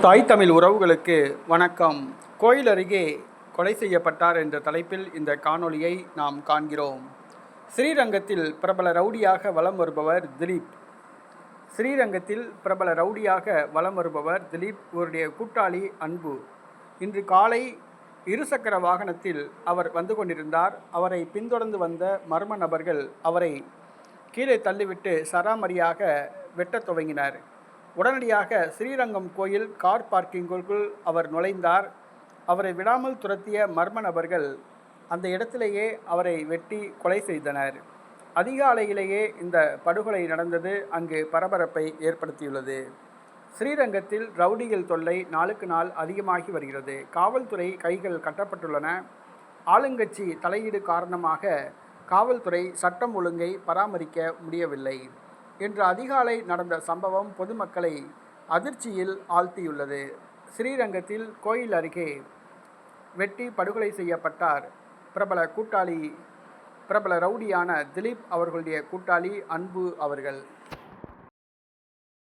தாய் தமிழ் உறவுகளுக்கு வணக்கம். கோயில் அருகே கொலை செய்யப்பட்டார் என்ற தலைப்பில் இந்த காணொளியை நாம் காண்கிறோம். ஸ்ரீரங்கத்தில் பிரபல ரவுடியாக வலம் வருபவர் திலீப். ஸ்ரீரங்கத்தில் பிரபல ரவுடியாக வலம் வருபவர் திலீப் இவருடைய கூட்டாளி அன்பு. இன்று காலை இருசக்கர வாகனத்தில் அவர் வந்து கொண்டிருந்தார். அவரை பின்தொடர்ந்து வந்த மர்ம நபர்கள் அவரை கீழே தள்ளிவிட்டு சராமரியாக வெட்டத் துவங்கினர். உடனடியாக ஸ்ரீரங்கம் கோயில் கார் பார்க்கிங்குக்குள் அவர் நுழைந்தார். அவரை விடாமல் துரத்திய மர்ம நபர்கள் அந்த இடத்திலேயே அவரை வெட்டி கொலை செய்தனர். அதிகாலையிலேயே இந்த படுகொலை நடந்தது. அங்கு பரபரப்பை ஏற்படுத்தியுள்ளது. ஸ்ரீரங்கத்தில் ரவுடிகள் தொல்லை நாளுக்கு நாள் அதிகமாகி வருகிறது. காவல்துறை கைகள் கட்டப்பட்டுள்ளன. ஆளுங்கட்சி தலையீடு காரணமாக காவல்துறை சட்டம் ஒழுங்கை பராமரிக்க முடியவில்லை. இன்று அதிகாலை நடந்த சம்பவம் பொதுமக்களை அதிர்ச்சியில் ஆழ்த்தியுள்ளது. ஸ்ரீரங்கத்தில் கோயில் அருகே வெட்டி படுகொலை செய்யப்பட்டார். பிரபல கூட்டாளி பிரபல ரவுடியான திலீப் அவர்களுடைய கூட்டாளி அன்பு அவர்கள்.